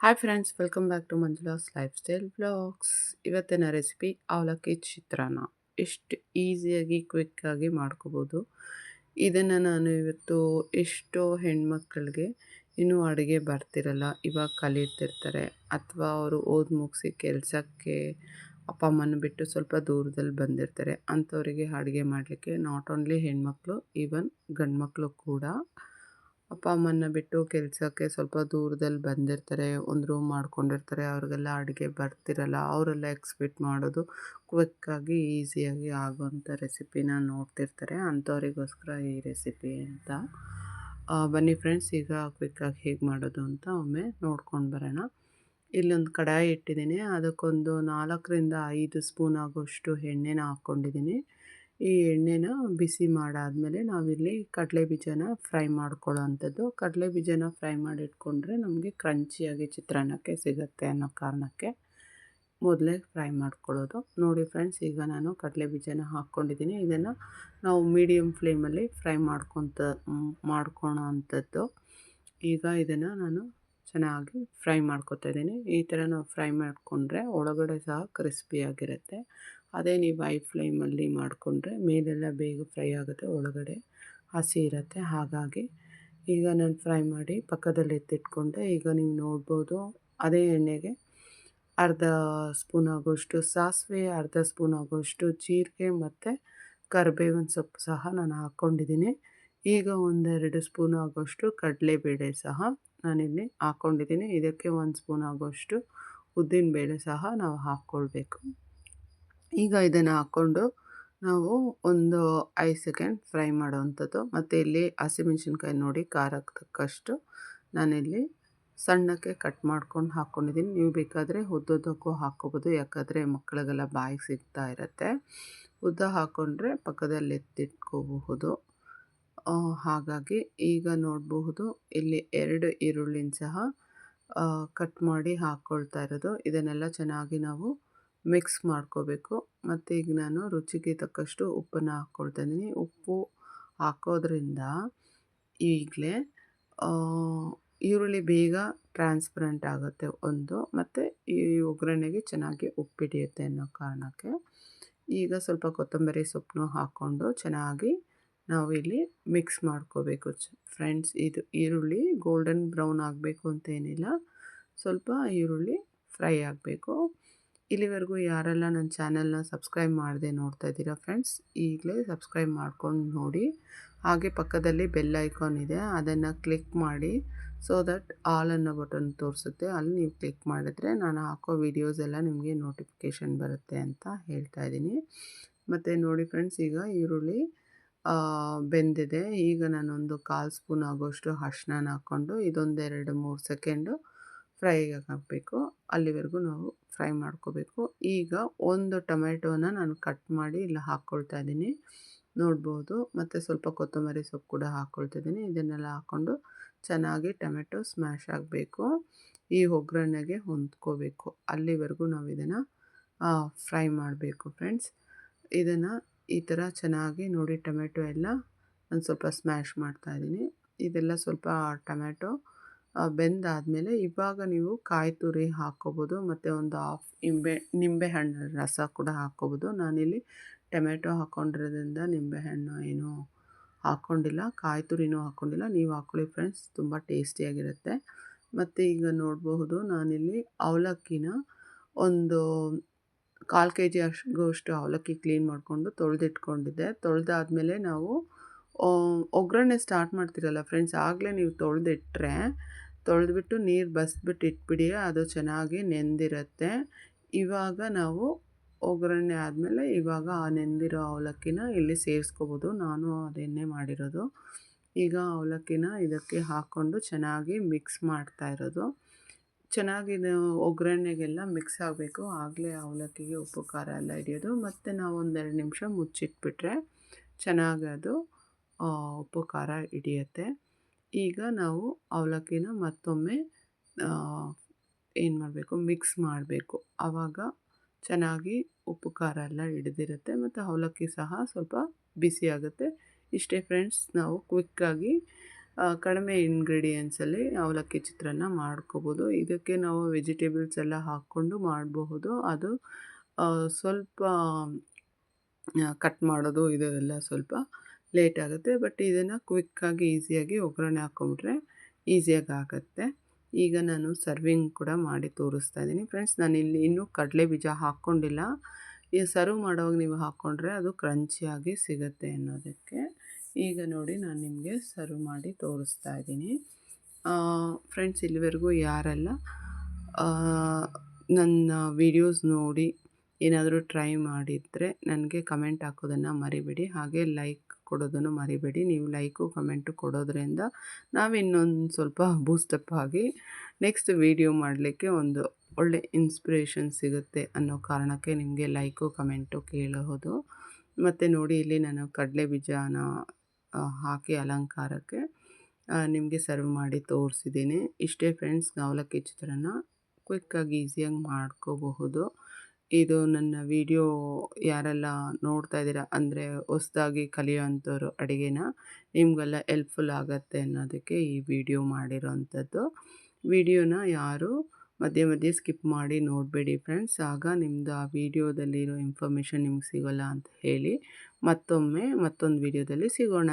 Hi friends welcome back to Manjula's lifestyle blogs ಇವತ್ತಿನ recipe ಅವಲಕ್ಕಿ ಚಿತ್ರಾನ್ನ. ಎಷ್ಟು ಈಸಿಯಾಗಿ ಕ್ವಿಕ್ಕಾಗಿ ಮಾಡ್ಕೋಬೋದು. ಇದನ್ನು ನಾನು ಇವತ್ತು ಎಷ್ಟೋ ಹೆಣ್ಮಕ್ಳಿಗೆ ಇನ್ನೂ ಅಡುಗೆ ಬರ್ತಿರಲ್ಲ, ಇವಾಗ ಕಲಿತಿರ್ತಾರೆ. ಅಥವಾ ಅವರು ಓದಿ ಮುಗಿಸಿ ಕೆಲಸಕ್ಕೆ ಅಪ್ಪ ಅಮ್ಮನ ಬಿಟ್ಟು ಸ್ವಲ್ಪ ದೂರದಲ್ಲಿ ಬಂದಿರ್ತಾರೆ. ಅಂಥವರಿಗೆ ಅಡುಗೆ ಮಾಡಲಿಕ್ಕೆ ನಾಟ್ ಓನ್ಲಿ ಹೆಣ್ಮಕ್ಳು ಈವನ್ ಗಂಡ್ಮಕ್ಳು ಕೂಡ ಅಪ್ಪ ಅಮ್ಮನ್ನ ಬಿಟ್ಟು ಕೆಲಸಕ್ಕೆ ಸ್ವಲ್ಪ ದೂರದಲ್ಲಿ ಬಂದಿರ್ತಾರೆ, ಒಂದು ರೂಮ್ ಮಾಡ್ಕೊಂಡಿರ್ತಾರೆ, ಅವ್ರಿಗೆಲ್ಲ ಅಡುಗೆ ಬರ್ತಿರಲ್ಲ, ಅವರೆಲ್ಲ ಎಕ್ಸ್ಪೆಕ್ಟ್ ಮಾಡೋದು ಕ್ವಿಕ್ಕಾಗಿ ಈಸಿಯಾಗಿ ಆಗುವಂಥ ರೆಸಿಪಿನ ನೋಡ್ತಿರ್ತಾರೆ. ಅಂಥವರಿಗೋಸ್ಕರ ಈ ರೆಸಿಪಿ ಅಂತ. ಬನ್ನಿ ಫ್ರೆಂಡ್ಸ್ ಈಗ ಕ್ವಿಕ್ಕಾಗಿ ಹೇಗೆ ಮಾಡೋದು ಅಂತ ಒಮ್ಮೆ ನೋಡ್ಕೊಂಡು ಬರೋಣ. ಇಲ್ಲೊಂದು ಕಡಾಯಿ ಇಟ್ಟಿದ್ದೀನಿ, ಅದಕ್ಕೊಂದು ನಾಲ್ಕರಿಂದ ಐದು ಸ್ಪೂನ್ ಆಗೋಷ್ಟು ಎಣ್ಣೆನ ಹಾಕ್ಕೊಂಡಿದ್ದೀನಿ. ಈ ಎಣ್ಣೆನ ಬಿಸಿ ಮಾಡಾದಮೇಲೆ ನಾವಿಲ್ಲಿ ಕಡಲೆ ಬೀಜನ ಫ್ರೈ ಮಾಡ್ಕೊಳ್ಳೋ ಅಂಥದ್ದು ಕಡಲೆ ಬೀಜನ ಫ್ರೈ ಮಾಡಿ ಇಟ್ಕೊಂಡ್ರೆ ನಮಗೆ ಕ್ರಂಚಿಯಾಗಿ ಚಿತ್ರಾನ್ನಕ್ಕೆ ಸಿಗುತ್ತೆ ಅನ್ನೋ ಕಾರಣಕ್ಕೆ ಮೊದಲೇ ಫ್ರೈ ಮಾಡ್ಕೊಳ್ಳೋದು. ನೋಡಿ ಫ್ರೆಂಡ್ಸ್, ಈಗ ನಾನು ಕಡಲೆ ಬೀಜನ ಹಾಕ್ಕೊಂಡಿದ್ದೀನಿ. ಇದನ್ನು ನಾವು ಮೀಡಿಯಮ್ ಫ್ಲೇಮಲ್ಲಿ ಫ್ರೈ ಮಾಡ್ಕೊತ ಮಾಡ್ಕೊಳೋ ಅಂಥದ್ದು. ಈಗ ಇದನ್ನು ನಾನು ಚೆನ್ನಾಗಿ ಫ್ರೈ ಮಾಡ್ಕೊತಾ ಇದ್ದೀನಿ. ಈ ಥರ ನಾವು ಫ್ರೈ ಮಾಡಿಕೊಂಡ್ರೆ ಒಳಗಡೆ ಸಹ ಕ್ರಿಸ್ಪಿಯಾಗಿರುತ್ತೆ ಅದೇ ನೀವು ಐ ಫ್ಲೇಮಲ್ಲಿ ಮಾಡಿಕೊಂಡ್ರೆ ಮೇಲೆಲ್ಲ ಬೇಗ ಫ್ರೈ ಆಗುತ್ತೆ, ಒಳಗಡೆ ಹಸಿ ಇರುತ್ತೆ. ಹಾಗಾಗಿ ಈಗ ನಾನು ಫ್ರೈ ಮಾಡಿ ಪಕ್ಕದಲ್ಲಿ ಎತ್ತಿಟ್ಕೊಂಡೆ. ಈಗ ನೀವು ನೋಡ್ಬೋದು, ಅದೇ ಎಣ್ಣೆಗೆ ಅರ್ಧ ಸ್ಪೂನ್ ಆಗೋಷ್ಟು ಸಾಸಿವೆ, ಅರ್ಧ ಸ್ಪೂನ್ ಆಗೋಷ್ಟು ಜೀರಿಗೆ ಮತ್ತು ಕರಿಬೇವಿನ ಸೊಪ್ಪು ಸಹ ನಾನು ಹಾಕ್ಕೊಂಡಿದ್ದೀನಿ. ಈಗ ಒಂದೆರಡು ಸ್ಪೂನ್ ಆಗೋಷ್ಟು ಕಡಲೆಬೇಳೆ ಸಹ ನಾನಿಲ್ಲಿ ಹಾಕ್ಕೊಂಡಿದ್ದೀನಿ. ಇದಕ್ಕೆ ಒಂದು ಸ್ಪೂನ್ ಆಗೋಷ್ಟು ಉದ್ದಿನಬೇಳೆ ಸಹ ನಾವು ಹಾಕ್ಕೊಳ್ಬೇಕು. ಈಗ ಇದನ್ನು ಹಾಕ್ಕೊಂಡು ನಾವು ಒಂದು ಐದು ಸೆಕೆಂಡ್ ಫ್ರೈ ಮಾಡೋವಂಥದ್ದು. ಮತ್ತು ಇಲ್ಲಿ ಹಸಿಮೆಣ್ಸಿನ್ಕಾಯಿ ನೋಡಿ ಖಾರಕ್ಕೆ ತಕ್ಕಷ್ಟು ನಾನಿಲ್ಲಿ ಸಣ್ಣಕ್ಕೆ ಕಟ್ ಮಾಡ್ಕೊಂಡು ಹಾಕ್ಕೊಂಡಿದ್ದೀನಿ ನೀವು ಬೇಕಾದರೆ ಉದ್ದುದ್ದಕ್ಕೂ ಹಾಕ್ಕೋಬೋದು. ಯಾಕಂದರೆ ಮಕ್ಕಳಿಗೆಲ್ಲ ಬಾಯಿಗೆ ಸಿಗ್ತಾ ಇರುತ್ತೆ. ಉದ್ದ ಹಾಕ್ಕೊಂಡ್ರೆ ಪಕ್ಕದಲ್ಲಿ ಎತ್ತಿಟ್ಕೋಬಹುದು. ಹಾಗಾಗಿ ಈಗ ನೋಡಬಹುದು. ಇಲ್ಲಿ ಎರಡು ಈರುಳ್ಳಿನ ಸಹ ಕಟ್ ಮಾಡಿ ಹಾಕ್ಕೊಳ್ತಾ ಇರೋದು. ಇದನ್ನೆಲ್ಲ ಚೆನ್ನಾಗಿ ನಾವು ಮಿಕ್ಸ್ ಮಾಡ್ಕೋಬೇಕು. ಮತ್ತು ಈಗ ನಾನು ರುಚಿಗೆ ತಕ್ಕಷ್ಟು ಉಪ್ಪನ್ನು ಹಾಕ್ಕೊಳ್ತಾ ಇದ್ದೀನಿ. ಉಪ್ಪು ಹಾಕೋದ್ರಿಂದ ಈಗಲೇ ಈರುಳ್ಳಿ ಬೇಗ ಟ್ರಾನ್ಸ್ಪರೆಂಟ್ ಆಗುತ್ತೆ ಒಂದು. ಮತ್ತು ಈ ಒಗ್ಗರಣೆಗೆ ಚೆನ್ನಾಗಿ ಉಪ್ಪಿಡಿಯುತ್ತೆ ಅನ್ನೋ ಕಾರಣಕ್ಕೆ ಈಗ ಸ್ವಲ್ಪ ಕೊತ್ತಂಬರಿ ಸೊಪ್ಪನ್ನು ಹಾಕ್ಕೊಂಡು ಚೆನ್ನಾಗಿ ನಾವು ಇಲ್ಲಿ ಮಿಕ್ಸ್ ಮಾಡ್ಕೋಬೇಕು. ಫ್ರೆಂಡ್ಸ್, ಇದು ಈರುಳ್ಳಿ ಗೋಲ್ಡನ್ ಬ್ರೌನ್ ಆಗಬೇಕು ಅಂತ ಏನಿಲ್ಲ. ಸ್ವಲ್ಪ ಈರುಳ್ಳಿ ಫ್ರೈ ಆಗಬೇಕು. ಇಲ್ಲಿವರೆಗೂ ಯಾರೆಲ್ಲ ನನ್ನ ಚಾನಲ್ನ ಸಬ್ಸ್ಕ್ರೈಬ್ ಮಾಡದೆ ನೋಡ್ತಾ ಇದ್ದೀರಾ ಫ್ರೆಂಡ್ಸ್, ಈಗಲೇ ಸಬ್ಸ್ಕ್ರೈಬ್ ಮಾಡ್ಕೊಂಡು ನೋಡಿ. ಹಾಗೆ ಪಕ್ಕದಲ್ಲಿ ಬೆಲ್ ಐಕಾನ್ ಇದೆ, ಅದನ್ನು ಕ್ಲಿಕ್ ಮಾಡಿ. ಸೊ ದಟ್ ಆಲ್ ಅನ್ನೋ ಬಟನ್ ತೋರಿಸುತ್ತೆ, ಅಲ್ಲಿ ನೀವು ಕ್ಲಿಕ್ ಮಾಡಿದ್ರೆ ನಾನು ಹಾಕೋ ವೀಡಿಯೋಸ್ ಎಲ್ಲ ನಿಮಗೆ ನೋಟಿಫಿಕೇಷನ್ ಬರುತ್ತೆ ಅಂತ ಹೇಳ್ತಾ ಇದ್ದೀನಿ. ಮತ್ತು ನೋಡಿ ಫ್ರೆಂಡ್ಸ್, ಈಗ ಈರುಳ್ಳಿ ಬೆಂದಿದೆ. ಈಗ ನಾನೊಂದು ಕಾಲು ಸ್ಪೂನ್ ಆಗೋಷ್ಟು ಅರ್ಶಿನ ಹಾಕ್ಕೊಂಡು ಇದೊಂದೆರಡು ಮೂರು ಸೆಕೆಂಡು ಫ್ರೈ ಹಾಕಬೇಕು. ಅಲ್ಲಿವರೆಗೂ ನಾವು ಫ್ರೈ ಮಾಡ್ಕೋಬೇಕು. ಈಗ ಒಂದು ಟೊಮೆಟೋನ ನಾನು ಕಟ್ ಮಾಡಿ ಇಲ್ಲಿ ಹಾಕ್ಕೊಳ್ತಾ ಇದ್ದೀನಿ. ನೋಡ್ಬೋದು. ಮತ್ತು ಸ್ವಲ್ಪ ಕೊತ್ತಂಬರಿ ಸೊಪ್ಪು ಕೂಡ ಹಾಕ್ಕೊಳ್ತಾ ಇದ್ದೀನಿ. ಇದನ್ನೆಲ್ಲ ಹಾಕ್ಕೊಂಡು ಚೆನ್ನಾಗಿ ಟೊಮೆಟೊ ಸ್ಮ್ಯಾಶ್ ಆಗಬೇಕು. ಈ ಒಗ್ಗರಣೆಗೆ ಹೊಂದ್ಕೋಬೇಕು. ಅಲ್ಲಿವರೆಗೂ ನಾವು ಇದನ್ನು ಫ್ರೈ ಮಾಡಬೇಕು ಫ್ರೆಂಡ್ಸ್. ಇದನ್ನು ಈ ಥರ ಚೆನ್ನಾಗಿ ನೋಡಿ ಟೊಮೆಟೊ ಎಲ್ಲ ನಾನು ಸ್ವಲ್ಪ ಸ್ಮ್ಯಾಶ್ ಮಾಡ್ತಾಯಿದ್ದೀನಿ ಇದೆಲ್ಲ ಸ್ವಲ್ಪ ಟೊಮೆಟೊ ಬೆಂದಾದಮೇಲೆ ಇವಾಗ ನೀವು ಕಾಯಿ ತುರಿ ಹಾಕ್ಕೋಬೋದು, ಮತ್ತು ಒಂದು ಹಾಫ್ ನಿಂಬೆ, ನಿಂಬೆಹಣ್ಣು ರಸ ಕೂಡ ಹಾಕ್ಕೋಬೋದು. ನಾನಿಲ್ಲಿ ಟೊಮೆಟೊ ಹಾಕ್ಕೊಂಡಿರೋದ್ರಿಂದ ನಿಂಬೆಹಣ್ಣು ಏನು ಹಾಕ್ಕೊಂಡಿಲ್ಲ, ಕಾಯಿ ತುರಿನೂ ಹಾಕ್ಕೊಂಡಿಲ್ಲ. ನೀವು ಹಾಕ್ಕೊಳ್ಳಿ ಫ್ರೆಂಡ್ಸ್, ತುಂಬ ಟೇಸ್ಟಿಯಾಗಿರುತ್ತೆ. ಮತ್ತು ಈಗ ನೋಡಬಹುದು, ನಾನಿಲ್ಲಿ ಅವಲಕ್ಕಿನ ಒಂದು ಕಾಲು ಕೆ ಜಿ ಅಷ್ಟು ಅವಲಕ್ಕಿ ಕ್ಲೀನ್ ಮಾಡಿಕೊಂಡು ತೊಳೆದಿಟ್ಕೊಂಡಿದ್ದೆ. ತೊಳೆದಾದ್ಮೇಲೆ ನಾವು ಒಗ್ಗರಣೆ ಸ್ಟಾರ್ಟ್ ಮಾಡ್ತಿರಲ್ಲ ಫ್ರೆಂಡ್ಸ್ ಆಗಲೇ ನೀವು ತೊಳೆದಿಟ್ರೆ, ತೊಳೆದ್ಬಿಟ್ಟು ನೀರು ಬಸ್ಬಿಟ್ಟು ಇಟ್ಬಿಡಿ, ಅದು ಚೆನ್ನಾಗಿ ನೆಂದಿರುತ್ತೆ. ಇವಾಗ ನಾವು ಒಗ್ಗರಣೆ ಆದಮೇಲೆ ಇವಾಗ ಆ ನೆಂದಿರೋ ಅವಲಕ್ಕಿನ ಇಲ್ಲಿ ಸೇರಿಸ್ಕೋಬೋದು. ನಾನು ಅದನ್ನೇ ಮಾಡಿರೋದು. ಈಗ ಅವಲಕ್ಕಿನ ಇದಕ್ಕೆ ಹಾಕ್ಕೊಂಡು ಚೆನ್ನಾಗಿ ಮಿಕ್ಸ್ ಮಾಡ್ತಾ ಇರೋದು. ಚೆನ್ನಾಗಿ ಒಗ್ಗರಣೆಗೆಲ್ಲ ಮಿಕ್ಸ್ ಆಗಬೇಕು. ಆಗಲೇ ಅವಲಕ್ಕಿಗೆ ಉಪ್ಪು ಖಾರ ಎಲ್ಲ ಹಿಡಿಯೋದು. ಮತ್ತು ನಾವು ಒಂದೆರಡು ನಿಮಿಷ ಮುಚ್ಚಿಟ್ಬಿಟ್ರೆ ಚೆನ್ನಾಗಿ ಅದು ಉಪ್ಪು, ಖಾರ ಹಿಡಿಯುತ್ತೆ. ಈಗ ನಾವು ಅವಲಕ್ಕಿನ ಮತ್ತೊಮ್ಮೆ ಏನು ಮಾಡಬೇಕು? ಮಿಕ್ಸ್ ಮಾಡಬೇಕು. ಆವಾಗ ಚೆನ್ನಾಗಿ ಉಪ್ಪು, ಖಾರ ಎಲ್ಲ ಹಿಡಿದಿರುತ್ತೆ ಮತ್ತು ಅವಲಕ್ಕಿ ಸಹ ಸ್ವಲ್ಪ ಬಿಸಿ ಆಗುತ್ತೆ. ಇಷ್ಟೇ ಫ್ರೆಂಡ್ಸ್ ನಾವು ಕ್ವಿಕ್ಕಾಗಿ ಕಡಿಮೆ ಇಂಗ್ರೀಡಿಯೆಂಟ್ಸಲ್ಲಿ ಅವಲಕ್ಕಿ ಚಿತ್ರಾನ್ನ ಮಾಡ್ಕೋಬೋದು. ಇದಕ್ಕೆ ನಾವು ವೆಜಿಟೇಬಲ್ಸ್ ಎಲ್ಲ ಹಾಕ್ಕೊಂಡು ಮಾಡಬಹುದು. ಅದು ಸ್ವಲ್ಪ ಕಟ್ ಮಾಡೋದು, ಇದೆಲ್ಲ ಸ್ವಲ್ಪ ಲೇಟ್ ಆಗುತ್ತೆ. ಬಟ್ ಇದನ್ನು ಕ್ವಿಕ್ಕಾಗಿ ಈಸಿಯಾಗಿ ಒಗ್ಗರಣೆ ಹಾಕ್ಕೊಂಬಿಟ್ರೆ ಈಸಿಯಾಗಿ ಆಗುತ್ತೆ. ಈಗ ನಾನು ಸರ್ವಿಂಗ್ ಕೂಡ ಮಾಡಿ ತೋರಿಸ್ತಾ ಇದ್ದೀನಿ. ಫ್ರೆಂಡ್ಸ್ ನಾನು ಇಲ್ಲಿ ಇನ್ನೂ ಕಡಲೆ ಬೀಜ ಹಾಕ್ಕೊಂಡಿಲ್ಲ ಈ ಸರ್ವ್ ಮಾಡೋವಾಗ ನೀವು ಹಾಕ್ಕೊಂಡ್ರೆ ಅದು ಕ್ರಂಚಿಯಾಗಿ ಸಿಗುತ್ತೆ ಅನ್ನೋದಕ್ಕೆ. ಈಗ ನೋಡಿ ನಾನು ನಿಮಗೆ ಸರ್ವ್ ಮಾಡಿ ತೋರಿಸ್ತಾ ಇದ್ದೀನಿ. ಫ್ರೆಂಡ್ಸ್ ಇಲ್ಲಿವರೆಗೂ ಯಾರೆಲ್ಲ ನನ್ನ ವಿಡಿಯೋಸ್ ನೋಡಿ ಏನಾದರೂ ಟ್ರೈ ಮಾಡಿದರೆ ನನಗೆ ಕಮೆಂಟ್ ಹಾಕೋದನ್ನು ಮರಿಬೇಡಿ, ಹಾಗೆ ಲೈಕ್ ಕೊಡೋದನ್ನು ಮರಿಬೇಡಿ. ನೀವು ಲೈಕು ಕಮೆಂಟು ಕೊಡೋದ್ರಿಂದ ನಾವು ಇನ್ನೊಂದು ಸ್ವಲ್ಪ ಬೂಸ್ಟಪ್ ಆಗಿ ನೆಕ್ಸ್ಟ್ ವಿಡಿಯೋ ಮಾಡಲಿಕ್ಕೆ ಒಂದು ಒಳ್ಳೆ ಇನ್ಸ್ಪಿರೇಷನ್ ಸಿಗುತ್ತೆ ಅನ್ನೋ ಕಾರಣಕ್ಕೆ ನಿಮಗೆ ಲೈಕು ಕಮೆಂಟು ಕೇಳೋದು. ಮತ್ತು ನೋಡಿ ಇಲ್ಲಿ ನಾನು ಕಡಲೆ ಬೀಜನ ಹಾಕಿ ಅಲಂಕಾರಕ್ಕೆ ನಿಮಗೆ ಸರ್ವ್ ಮಾಡಿ ತೋರಿಸಿದ್ದೀನಿ. ಇಷ್ಟೇ ಫ್ರೆಂಡ್ಸ್ ಅವಲಕ್ಕಿ ಚಿತ್ರನ ಕ್ವಿಕ್ಕಾಗಿ ಈಸಿಯಾಗಿ ಮಾಡ್ಕೋಬಹುದು. ಇದು ನನ್ನ ವಿಡಿಯೋ ಯಾರೆಲ್ಲ ನೋಡ್ತಾ ಇದ್ದೀರಾ ಅಂದರೆ ಹೊಸ್ದಾಗಿ ಕಲಿಯೋವಂಥವ್ರು ಅಡುಗೆನ, ನಿಮಗೆಲ್ಲ ಎಲ್ಪ್ಫುಲ್ ಆಗುತ್ತೆ ಅನ್ನೋದಕ್ಕೆ ಈ ವಿಡಿಯೋ ಮಾಡಿರೋವಂಥದ್ದು ವಿಡಿಯೋನ ಯಾರು ಮಧ್ಯೆ ಮಧ್ಯೆ ಸ್ಕಿಪ್ ಮಾಡಿ ನೋಡಬೇಡಿ ಫ್ರೆಂಡ್ಸ್ ಆಗ ನಿಮ್ಮದು ಆ ವಿಡಿಯೋದಲ್ಲಿರೋ ಇನ್ಫಾರ್ಮೇಷನ್ ನಿಮ್ಗೆ ಸಿಗೋಲ್ಲ ಅಂತ ಹೇಳಿ ಮತ್ತೊಮ್ಮೆ ಮತ್ತೊಂದು ವಿಡಿಯೋದಲ್ಲಿ ಸಿಗೋಣ.